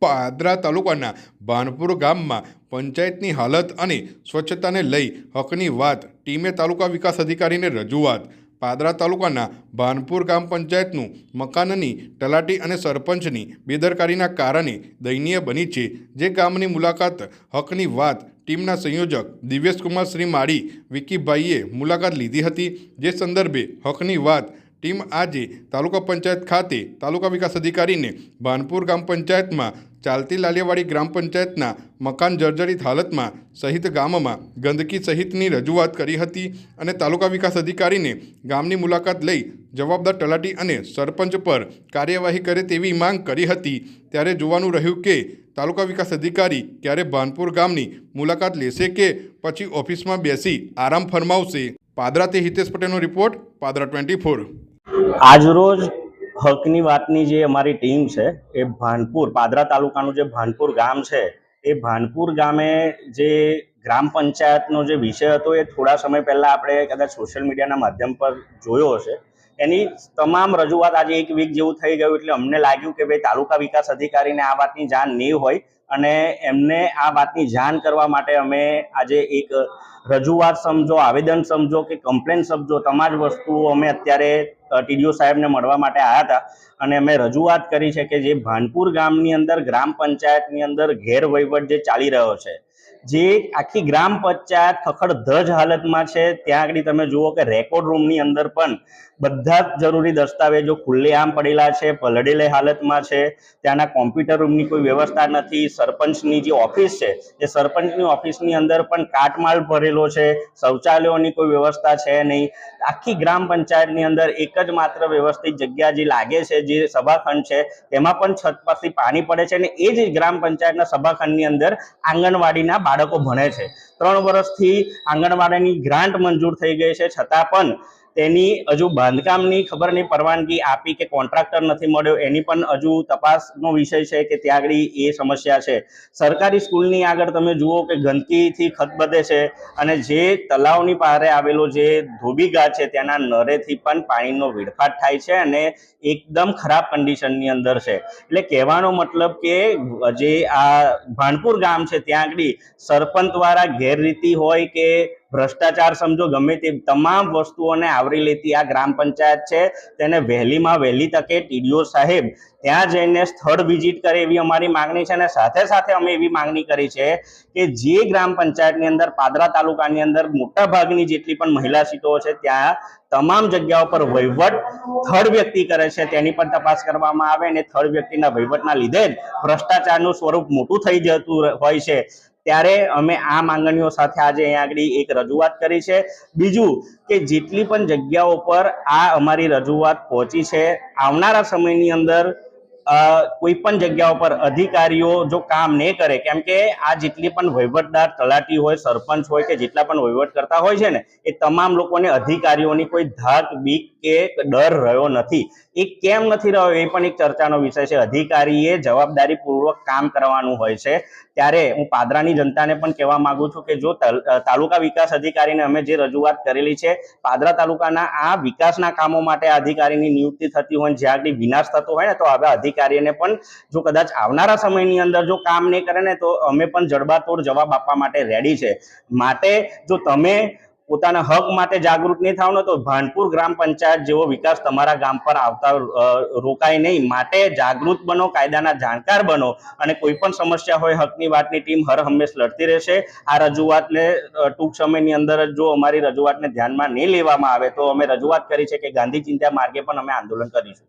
પાદરા તાલુકાના ભાનપુર ગામમાં પંચાયતની હાલત અને સ્વચ્છતાને લઈ હકની વાત ટીમે તાલુકા વિકાસ અધિકારીને રજૂઆત. પાદરા તાલુકાના ભાનપુર ગામ પંચાયતનું મકાનની તલાટી અને સરપંચની બેદરકારીના કારણે દયનીય બની છે. જે ગામની મુલાકાત હકની વાત ટીમના સંયોજક દિવ્યેશકુમાર શ્રી માળી વિકીભાઈએ મુલાકાત લીધી હતી. જે સંદર્ભે હકની વાત ટીમ આજે તાલુકા પંચાયત ખાતે તાલુકા વિકાસ અધિકારીને ભાનપુર ગ્રામ પંચાયતમાં ચાલતી લાલિયાવાડી ગ્રામ પંચાયતના મકાન જર્જરિત હાલતમાં સહિત ગામમાં ગંદકી સહિતની રજૂઆત કરી હતી અને તાલુકા વિકાસ અધિકારીને ગામની મુલાકાત લઈ જવાબદાર તલાટી અને સરપંચ પર કાર્યવાહી કરે તેવી માંગ કરી હતી. ત્યારે જોવાનું રહ્યું કે તાલુકા વિકાસ અધિકારી ક્યારે ભાનપુર ગામની મુલાકાત લેશે કે પછી ઓફિસમાં બેસી આરામ ફરમાવશે. પાદરા તે હિતેશ પટેલનો રિપોર્ટ પાદરા ટ્વેન્ટી ફોર. આજરોજ હકની વાતની જે અમારી ટીમ છે, એ ભાનપુર, પાદરા તાલુકાનું જે ભાનપુર ગામ છે, એ ભાનપુર ગામે જે ગ્રામ પંચાયતનો જે વિષય હતો, એ થોડા સમય પહેલાં આપણે કદાચ સોશિયલ મીડિયાના માધ્યમ પર જોયો હશે. એની તમામ રજૂઆત આજે એક વીક જેવું થઈ ગયું એટલે અમને લાગ્યું કે ભાઈ તાલુકા વિકાસ અધિકારીને આ વાતની જાણ નહીં હોય અને એમને આ વાતની જાણ કરવા માટે અમે આજે એક રજૂઆત સમજો, આવેદન સમજો કે કમ્પ્લેન સમજો, તમામ વસ્તુઓ અમે અત્યારે ટીડીઓ સાહેબને મળવા માટે આવ્યા હતા. અને અમે રજૂઆત કરી છે કે જે ભાનપુર ગામની અંદર, ગ્રામ પંચાયતની અંદર ગેરવહીવટ જે ચાલી રહ્યો છે જે આખી ગ્રામ પંચાયત ખખડધજ હાલતમાં છે, ત્યાં આગળ તમે જુઓ કે રેકોર્ડ રૂમની અંદર પણ બધા જરૂરી દસ્તાવેજો ખુલ્લેઆમ પડેલા છે, પલળેલી હાલતમાં છે. ત્યાંના કોમ્પ્યુટર રૂમની કોઈ વ્યવસ્થા નથી. સરપંચની જે ઓફિસ છે, એ સરપંચની ઓફિસની અંદર પણ કાટમાળ ભરેલો છે. શૌચાલયોની કોઈ વ્યવસ્થા છે નહીં. આખી ગ્રામ પંચાયતની અંદર એક જ માત્ર વ્યવસ્થિત જગ્યા જે લાગે છે, જે સભાખંડ છે તેમાં પણ છત પરથી પાણી પડે છે અને એ જ ગ્રામ પંચાયતના સભાખંડની અંદર આંગણવાડીના બાળકો ભણે છે. ત્રણ વર્ષથી આંગણવાડીની ગ્રાન્ટ મંજૂર થઈ ગઈ છે. છતાં પણ તેની હજુ બાંધકામની ખબર નહીં પરવાનગી આપી કે કોન્ટ્રાક્ટર નથી મળ્યો, એની પણ હજુ તપાસનો વિષય છે કે ત્યાં આગળ એ સમસ્યા છે. સરકારી સ્કૂલની આગળ તમે જુઓ કે ગંદકીથી ખતબદે છે અને જે તલાવની પારે આવેલો જે ધોબીગા છે ત્યાંના નરેથી પણ પાણીનો વેડફાટ થાય છે અને એકદમ ખરાબ કન્ડિશનની અંદર છે. એટલે કહેવાનો મતલબ કે જે આ ભાણપુર ગામ છે ત્યાં આગળ સરપંચ દ્વારા ગેરરીતિ હોય કે ભ્રષ્ટાચાર સમજો, ગમે તે તમામ વસ્તુઓને આવરી લેતી આ ગ્રામ પંચાયત છે. તેને વહેલીમાં વહેલી તકે ટીડીઓ સાહેબ ત્યાં જઈને સ્થળ વિઝિટ કરે એવી અમારી માંગણી છે અને સાથે સાથે અમે એવી માંગણી કરી છે કે જે ગ્રામ પંચાયતની અંદર, પાદરા તાલુકાની અંદર મોટા ભાગની જેટલી પણ મહિલા સીટો છે, ત્યાં તમામ જગ્યાઓ પર વહીવટ થર્ડ વ્યક્તિ કરે છે. તેની પણ તપાસ કરવામાં આવે અને થર્ડ વ્યક્તિના વહીવટના લીધે જ ભ્રષ્ટાચારનું સ્વરૂપ મોટું થઈ જતું હોય છે. ત્યારે અમે આ માંગણીઓ સાથે આજે અહીંયા આગળ એક રજૂઆત કરી છે. બીજું કે જેટલી પણ જગ્યાઓ પર આ અમારી રજૂઆત પહોંચી છે, આવનારા સમયની અંદર કોઈ પણ જગ્યાઓ પર અધિકારીઓ જો કામ નહીં કરે, કેમ કે આ જેટલી પણ વહીવટદાર તલાટી હોય, સરપંચ હોય કે જેટલા પણ વહીવટ કરતા હોય છે ને, એ તમામ લોકોને અધિકારીઓની કોઈ ધાક બીક કે ડર રહ્યો નથી. એ કેમ નથી રહ્યો એ પણ એક ચર્ચાનો વિષય છે. અધિકારીએ જવાબદારીપૂર્વક કામ કરવાનું હોય છે. ત્યારે હું પાદરાની જનતાને પણ કહેવા માંગુ છું કે જો તલ- તાલુકા વિકાસ અધિકારીને અમે જે રજૂઆત કરેલી છે, પાદરા તાલુકાના આ વિકાસના કામો માટે અધિકારીની નિયુક્તિ થતી હોય જ્યાં વિનાશ થતો હોય ને, તો હવે અધિકારીને પણ જો કદાચ આવનારા સમયની અંદર જો કામ નહીં કરે ને, તો અમે પણ જડબાતોડ જવાબ આપવા માટે રેડી છે. માટે જો તમે પોતાના હક માટે જાગૃત નહીં થાવ તો ભાનપુર ગ્રામ પંચાયત જેવો વિકાસ તમારા ગામ પર આવતા રોકાય નહીં. માટે જાગૃત બનો, કાયદાના જાણકાર બનો અને કોઈ પણ સમસ્યા હોય, હકની વાતની ટીમ હર હંમેશ લડતી રહેશે. આ રજૂઆતને ટૂંક સમયની અંદર જ જો અમારી રજૂઆતને ધ્યાનમાં નહીં લેવામાં આવે તો અમે રજૂઆત કરી છે કે ગાંધી ચિંતા માર્ગે પણ અમે આંદોલન કરીશું.